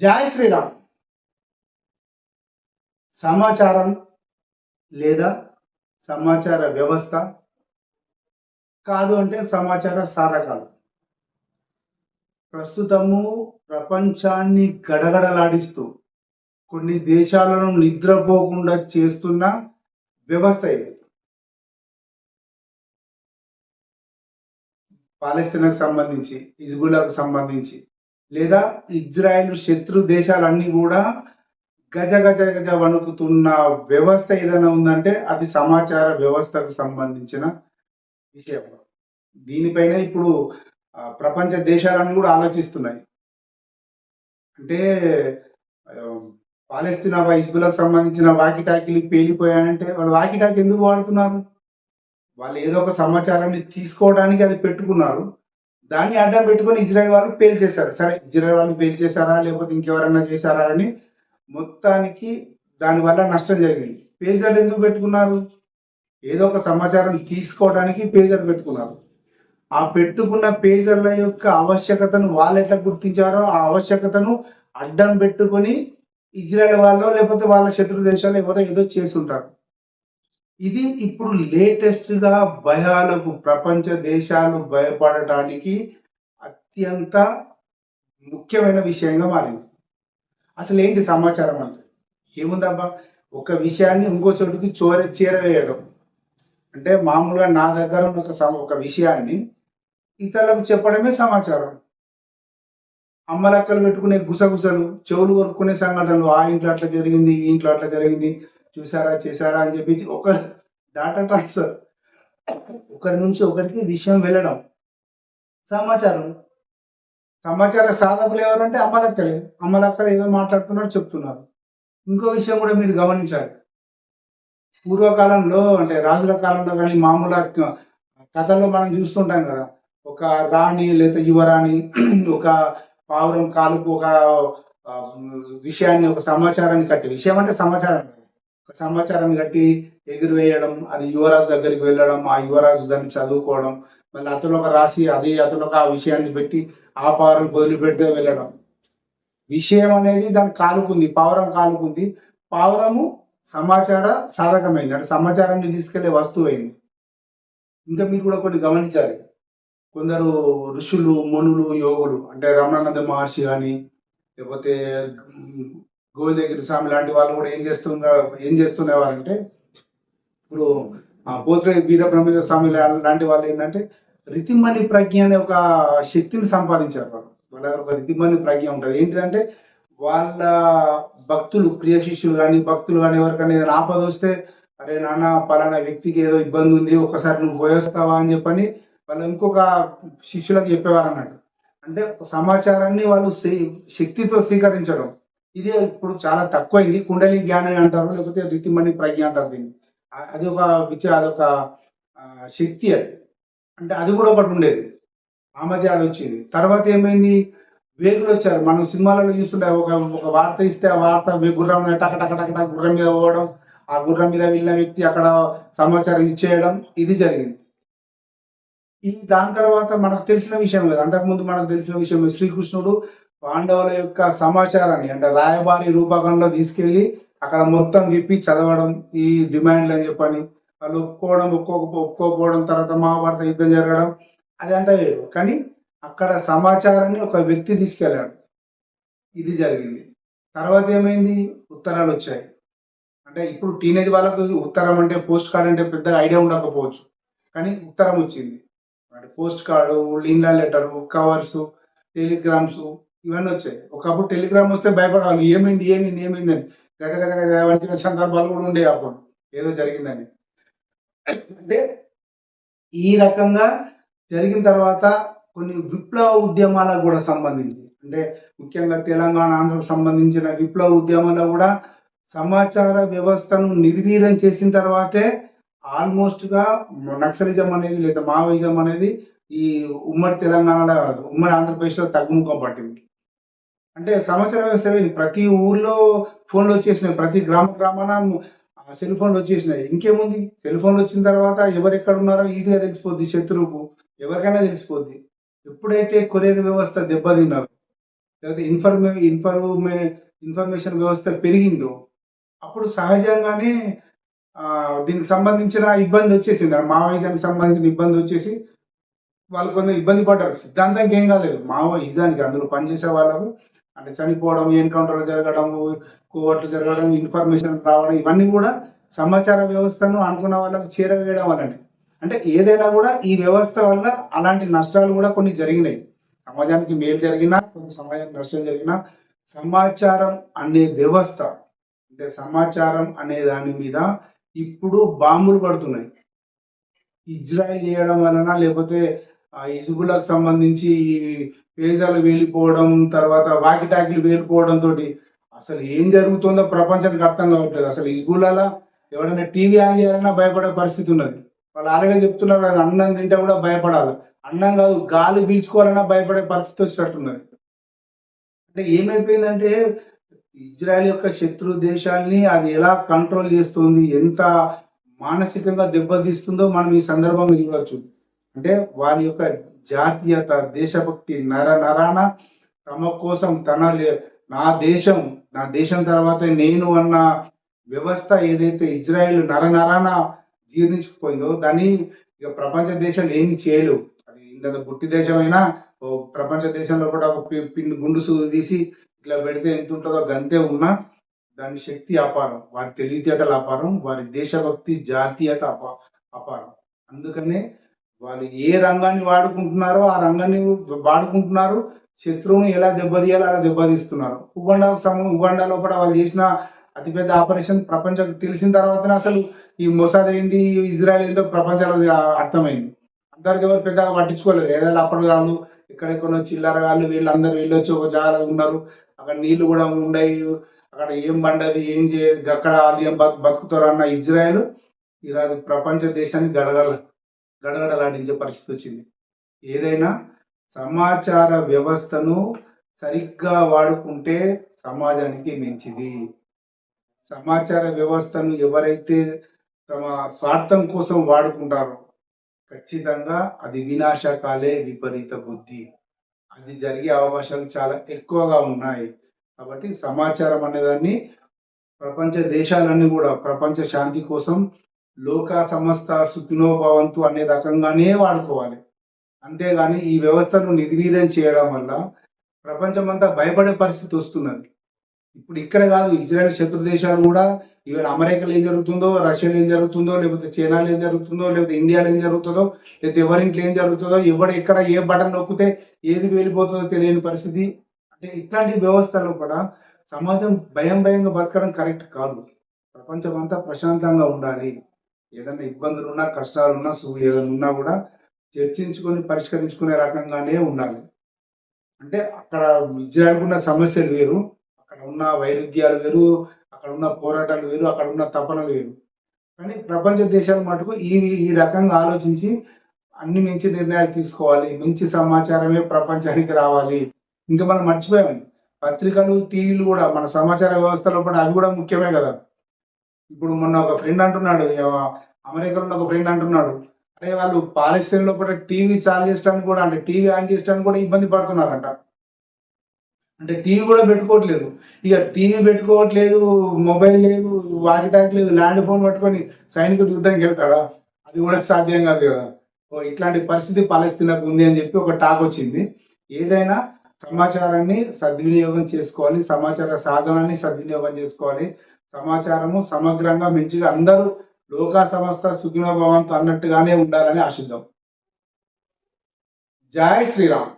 జై శ్రీరామ్. సమాచారం లేదా సమాచార వ్యవస్థ కాదు అంటే సమాచార సాధకాలు. ప్రస్తుతము ప్రపంచాన్ని గడగడలాడిస్తూ కొన్ని దేశాలను నిద్రపోకుండా చేస్తున్న వ్యవస్థ ఇది. పాలస్తీనాకు సంబంధించి ఇజ్బుల్లాకు సంబంధించి లేదా ఇజ్రాయెల్ శత్రు దేశాలన్నీ కూడా గజ గజ గజ వణుకుతున్న వ్యవస్థ ఏదైనా ఉందంటే అది సమాచార వ్యవస్థకు సంబంధించిన విషయం. దీనిపైన ఇప్పుడు ప్రపంచ దేశాలన్నీ కూడా ఆలోచిస్తున్నాయి. అంటే ఆ, పాలస్తీనా హిజ్బులకు సంబంధించిన వాకిటాకిలు పేలిపోయానంటే వాళ్ళు వాకిటాకి ఎందుకు వాడుతున్నారు? వాళ్ళు ఏదో ఒక సమాచారాన్ని తీసుకోవడానికి అది పెట్టుకున్నారు. దాన్ని అడ్డం పెట్టుకొని ఇజ్రాయల్ వాళ్ళు పేల్ చేశారు. సరే ఇజ్రాయల్ వాళ్ళు పేల్ చేశారా? లేకపోతే ఇంకెవరైనా చేశారా అని మొత్తానికి దానివల్ల నష్టం జరిగింది. పేజర్లు ఎందుకు పెట్టుకున్నారు? ఏదో ఒక సమాచారం తీసుకోవడానికి పేజర్ పెట్టుకున్నారు. ఆ పెట్టుకున్న పేజర్ల యొక్క ఆవశ్యకతను వాళ్ళు ఎట్లా గుర్తించారో ఆ ఆవశ్యకతను అడ్డం పెట్టుకొని ఇజ్రాయల్ వాళ్ళు లేకపోతే వాళ్ళ శత్రు దేశాలు ఎవరో ఏదో చేస్తుంటారు ఇది ఇప్పుడు లేటెస్ట్గా భయాలకు ప్రపంచ దేశాలు భయపడటానికి అత్యంత ముఖ్యమైన విషయంగా మారింది. అసలు ఏంటి సమాచారం అంటే ఏముందబ్బా? ఒక విషయాన్ని ఇంకో చోటుకి చోర చేరవేయడం. అంటే మామూలుగా నా దగ్గర ఉన్న ఒక ఒక విషయాన్ని ఇతరులకు చెప్పడమే సమాచారం. అమ్మలక్కలు పెట్టుకునే గుసగుసలు చెవులు కొరుక్కునే సంఘటనలు ఆ ఇంట్లో అట్లా జరిగింది ఈ ఇంట్లో అట్లా జరిగింది చూసారా చేశారా అని చెప్పి ఒక డాటా ట్రాన్స్ఫర్ ఒకరి నుంచి ఒకరికి విషయం వెళ్ళడం. సమాచారం. సమాచార సాధకులు ఎవరంటే అమ్మలక్కలే అమ్మలక్కలు ఏదో మాట్లాడుతున్నారు చెప్తున్నారు. ఇంకో విషయం కూడా మీరు గమనించాలి. పూర్వకాలంలో అంటే రాజుల కాలంలో కానీ మామూలు కథల్లో మనం చూస్తుంటాం కదా ఒక రాణి లేదా యువరాణి ఒక పావురం కాలుకు ఒక విషయాన్ని ఒక సమాచారాన్ని కట్టి. విషయం అంటే సమాచారం. సమాచారం ఒక సమాచారాన్ని కట్టి ఎగిరివేయడం అది యువరాజు దగ్గరికి వెళ్ళడం ఆ యువరాజు దాన్ని చదువుకోవడం మళ్ళీ అతను ఒక రాసి అది అతను ఒక ఆ విషయాన్ని పెట్టి ఆ పావురం వదిలి వెళ్ళడం. విషయం అనేది దాని కాలుకుంది పావురం కాలుకుంది. పావురము సమాచార సాధకమైంది అంటే సమాచారాన్ని తీసుకెళ్ళే వస్తువు అయింది. ఇంకా మీరు కూడా కొన్ని గమనించాలి. కొందరు ఋషులు మునులు యోగులు అంటే రమణానంద మహర్షి కానీ లేకపోతే గోవిందగిరి స్వామి లాంటి వాళ్ళు కూడా ఏం చేస్తున్నారు ఏం చేస్తున్నవారంటే ఇప్పుడు ఆ పోత్రే వీరబ్రహ్మేంద్ర స్వామి లాంటి వాళ్ళు ఏంటంటే రితిమణి ప్రజ్ఞ అనే ఒక శక్తిని సంపాదించారు వాళ్ళు. వాళ్ళ దగ్గర ఒక రితిమణి ప్రజ్ఞ ఉంటుంది. ఏంటిదంటే వాళ్ళ భక్తులు ప్రియ శిష్యులు కానీ భక్తులు కానీ ఎవరికైనా ఏదైనా ఆపద వస్తే అరే నాన్న పలానా వ్యక్తికి ఏదో ఇబ్బంది ఉంది ఒకసారి నువ్వు పోయేస్తావా? అని చెప్పని వాళ్ళు ఇంకొక శిష్యులకు చెప్పేవారు అన్నట్టు అంటే సమాచారాన్ని వాళ్ళు శక్తితో స్వీకరించడం. ఇది ఇప్పుడు చాలా తక్కువైంది కుండలి జ్ఞానం అంటారు లేకపోతే రితిమణి ప్రజ్ఞ అంటారు దీన్ని. అది ఒక విచ అదొక శక్తి అది. అంటే అది కూడా ఒకటి ఉండేది. ఆ మధ్య అది వచ్చింది. తర్వాత ఏమైంది? వేగులు వచ్చారు. మనం సినిమాలలో చూస్తుంటే ఒక ఒక వార్త ఇస్తే ఆ వార్త గుర్రం టక టక టక టక గుర్రం మీద పోవడం ఆ గుర్రం మీద వెళ్ళిన వ్యక్తి అక్కడ సమాచారం ఇచ్చేయడం ఇది జరిగింది. ఈ దాని తర్వాత మనకు తెలిసిన విషయం లేదు. అంతకుముందు మనకు తెలిసిన విషయం శ్రీకృష్ణుడు పాండవుల యొక్క సమాచారాన్ని అంటే రాయబారి రూపకంలో తీసుకెళ్ళి అక్కడ మొత్తం విప్పి చదవడం ఈ డిమాండ్లు అని చెప్పని వాళ్ళు ఒప్పుకోవడం ఒప్పుకోక ఒప్పుకోకపోవడం తర్వాత మహాభారత యుద్ధం జరగడం అదంతా వేరు. కానీ అక్కడ సమాచారాన్ని ఒక వ్యక్తి తీసుకెళ్ళాడు. ఇది జరిగింది. తర్వాత ఏమైంది? ఉత్తరాలు వచ్చాయి. అంటే ఇప్పుడు టీనేజ్ వాళ్ళకు ఉత్తరం అంటే పోస్ట్ కార్డ్ అంటే పెద్ద ఐడియా ఉండకపోవచ్చు. కానీ ఉత్తరం వచ్చింది. అంటే పోస్ట్ కార్డు లీలా లెటర్ కవర్స్ టెలిగ్రామ్స్ ఇవన్నీ వచ్చాయి. ఒకప్పుడు టెలిగ్రామ్ వస్తే భయపడాలి ఏమైంది ఏమైంది ఏమైంది అని. గజ గజ గజ వంటి సందర్భాలు కూడా ఉండేవి అప్పుడు. ఏదో జరిగిందని. అంటే ఈ రకంగా జరిగిన తర్వాత కొన్ని విప్లవ ఉద్యమాలకు కూడా సంబంధించి అంటే ముఖ్యంగా తెలంగాణ ఆంధ్రకు సంబంధించిన విప్లవ ఉద్యమాల్లో కూడా సమాచార వ్యవస్థను నిర్వీర్యం చేసిన తర్వాతే ఆల్మోస్ట్గా నక్సలిజం అనేది లేదా మావోయిజం అనేది ఈ ఉమ్మడి తెలంగాణలో కాదు, ఉమ్మడి ఆంధ్రప్రదేశ్లో తగ్గుముఖం పట్టింది. అంటే సమాచార వ్యవస్థ ప్రతి ఊర్లో ఫోన్లు వచ్చేసినాయి. ప్రతి గ్రామ గ్రామాన సెల్ ఫోన్లు వచ్చేసినాయి. ఇంకేముంది? సెల్ ఫోన్లు వచ్చిన తర్వాత ఎవరెక్కడ ఉన్నారో ఈజీగా తెలిసిపోద్ది శత్రువుకు. ఎవరికైనా తెలిసిపోద్ది. ఎప్పుడైతే కొరియర్ వ్యవస్థ దెబ్బతిన్నారు లేకపోతే ఇన్ఫర్మే ఇన్ఫర్మే ఇన్ఫర్మేషన్ వ్యవస్థ పెరిగిందో అప్పుడు సహజంగానే దీనికి సంబంధించిన ఇబ్బంది వచ్చేసింది. మావోయిజానికి సంబంధించిన ఇబ్బంది వచ్చేసి వాళ్ళు కొంత ఇబ్బంది పడ్డారు. సిద్ధాంతానికి ఏం కాలేదు. మావోయిజానికి అందులో పనిచేసే వాళ్ళకు అంటే చనిపోవడం ఎన్కౌంటర్ జరగడం కోవట్లు జరగడం ఇన్ఫర్మేషన్ రావడం ఇవన్నీ కూడా సమాచార వ్యవస్థను అనుకున్న వాళ్ళకు చేరవేయడం వల్లనే. అంటే ఏదైనా కూడా ఈ వ్యవస్థ వల్ల అలాంటి నష్టాలు కూడా కొన్ని జరిగినాయి. సమాజానికి మేలు జరిగినా కొన్ని సమాజానికి నష్టం జరిగినా సమాచారం అనే వ్యవస్థ అంటే సమాచారం అనే దాని మీద ఇప్పుడు బాంబులు పడుతున్నాయి. ఇజ్రాయిల్ చేయడం వలన లేకపోతే ఆ సంబంధించి ఈ పేజాలు వేలిపోవడం తర్వాత వాకిటాకిలు వేలిపోవడం తోటి అసలు ఏం జరుగుతుందో ప్రపంచానికి అర్థం కావట్లేదు. అసలు ఇజ్బుల్లా ఎవరైనా టీవీ ఆన్ చేయాలన్నా భయపడే పరిస్థితి ఉన్నది. వాళ్ళు ఆల్రెడీ చెప్తున్నారు అన్నం తింటే కూడా భయపడాలి. అన్నం కాదు గాలి పీల్చుకోవాలన్నా భయపడే పరిస్థితి వచ్చేటట్టున్నది. అంటే ఏమైపోయిందంటే ఇజ్రాయెల్ యొక్క శత్రు దేశాల్ని అది ఎలా కంట్రోల్ చేస్తుంది ఎంత మానసికంగా దెబ్బతీస్తుందో మనం ఈ సందర్భంగా చూడవచ్చు. అంటే వారి యొక్క జాతీయత దేశభక్తి నర నరాన తమ కోసం తన నా దేశం నా దేశం తర్వాత నేను అన్న వ్యవస్థ ఏదైతే ఇజ్రాయెల్ నర నరాన జీర్ణించుకుపోయిందో దాన్ని ఇక ప్రపంచ దేశాలు ఏమి చేయలేవు అది ఇంత పుట్టి దేశమైనా ఓ ప్రపంచ దేశంలో కూడా ఒక పి- గుండు సూది తీసి ఇట్లా పెడితే ఎంత ఉంటుందో గంతే ఉన్నా దాని శక్తి అపారం వారి తెలివితేటల అపారం వారి దేశభక్తి జాతీయత అప అపారం. అందుకనే వాళ్ళు ఏ రంగాన్ని వాడుకుంటున్నారో ఆ రంగాన్ని వాడుకుంటున్నారు. శత్రువుని ఎలా దెబ్బతీయాలో అలా దెబ్బతీస్తున్నారు. ఉగండా సమ ఉగండాలో లోపల వాళ్ళు చేసిన అతిపెద్ద ఆపరేషన్ ప్రపంచం తెలిసిన తర్వాత అసలు ఈ మొసాద్ ఏంది ఇజ్రాయెల్ ఏందో ప్రపంచానికి అర్థమైంది. అందరికి ఎవరు పెద్దగా పట్టించుకోలేదు. ఏదైనా అప్పుడు వాళ్ళు ఎక్కడెక్కడో చిల్లర వాళ్ళు వీళ్ళందరూ వెళ్ళొచ్చి ఒక జాగ్రత్త ఉన్నారు. అక్కడ నీళ్ళు కూడా ఉండయి. అక్కడ ఏం పండది ఏం చేయదు అక్కడ వాళ్ళు ఏం బతుకుతారు అన్న ఇజ్రాయెల్ ఈరోజు ప్రపంచ దేశాన్ని గడగల గడగడలాడించే పరిస్థితి వచ్చింది. ఏదైనా సమాచార వ్యవస్థను సరిగ్గా వాడుకుంటే సమాజానికి మంచిది. సమాచార వ్యవస్థను ఎవరైతే తమ స్వార్థం కోసం వాడుకుంటారో ఖచ్చితంగా అది వినాశకాలే విపరీత బుద్ధి. అది జరిగే అవకాశాలు చాలా ఎక్కువగా ఉన్నాయి. కాబట్టి సమాచారం అనేదాన్ని ప్రపంచ దేశాలన్నీ కూడా ప్రపంచ శాంతి కోసం లోక సమస్త సుఖినోభవంతు అనే రకంగానే వాడుకోవాలి. అంతేగాని ఈ వ్యవస్థను నిర్వీర్యం చేయడం వల్ల ప్రపంచమంతా భయపడే పరిస్థితి వస్తున్నది. ఇప్పుడు ఇక్కడ కాదు ఇజ్రాయెల్ శత్రు దేశాలు కూడా ఈవెన్ అమెరికాలో ఏం జరుగుతుందో రష్యాలో ఏం జరుగుతుందో లేకపోతే చైనాలో ఏం జరుగుతుందో లేకపోతే ఇండియాలో ఏం జరుగుతుందో లేకపోతే ఎవరింట్లో ఏం జరుగుతుందో ఎవడు ఎక్కడ ఏ బటన్ నొక్కితే ఏది వెళ్ళిపోతుందో తెలియని పరిస్థితి. అంటే ఇట్లాంటి వ్యవస్థలో కూడా సమాజం భయం భయంగా బతకడం కరెక్ట్ కాదు. ప్రపంచం అంతా ప్రశాంతంగా ఉండాలి. ఏదైనా ఇబ్బందులు ఉన్నా కష్టాలు ఉన్నా సు- ఏదైనా ఉన్నా కూడా చర్చించుకొని పరిష్కరించుకునే రకంగానే ఉండాలి. అంటే అక్కడ ఇజ్రాయెల్ ఉన్న సమస్యలు వేరు అక్కడ ఉన్న వైరుధ్యాలు వేరు అక్కడ ఉన్న పోరాటాలు వేరు అక్కడ ఉన్న తపనలు వేరు. కానీ ప్రపంచ దేశాల మటుకు ఈ ఈ రకంగా ఆలోచించి అన్ని మంచి నిర్ణయాలు తీసుకోవాలి మంచి సమాచారమే ప్రపంచానికి రావాలి. ఇంకా మనం మర్చిపోయాం పత్రికలు టీవీలు కూడా మన సమాచార వ్యవస్థలో కూడా అవి కూడా ముఖ్యమే కదా. ఇప్పుడు మొన్న ఒక ఫ్రెండ్ అంటున్నాడు అమెరికాలో ఉన్న ఒక ఫ్రెండ్ అంటున్నాడు. అరే వాళ్ళు పాలస్తీన్ లోపల టీవీ చాలు చేయడానికి కూడా అంటే టీవీ ఆన్ చేయడానికి కూడా ఇబ్బంది పడుతున్నారంట. అంటే టీవీ కూడా పెట్టుకోవట్లేదు. ఇక టీవీ పెట్టుకోవట్లేదు మొబైల్ లేదు వాకిటాక్ లేదు ల్యాండ్ ఫోన్ పట్టుకొని సైనికుడు యుద్ధానికి వెళ్తాడా? అది కూడా సాధ్యం కాదు కదా. ఓ ఇట్లాంటి పరిస్థితి పాలస్తీనాకు ఉంది అని చెప్పి ఒక టాక్ వచ్చింది. ఏదైనా సమాచారాన్ని సద్వినియోగం చేసుకోవాలి సమాచార సాధనాన్ని సద్వినియోగం చేసుకోవాలి. సమాచారము సమగ్రంగా మంచిగా అందరూ లోకా సంస్థ సుఖినోభవంతో అన్నట్టుగానే ఉండాలని ఆశిద్దాం. జై శ్రీరామ్.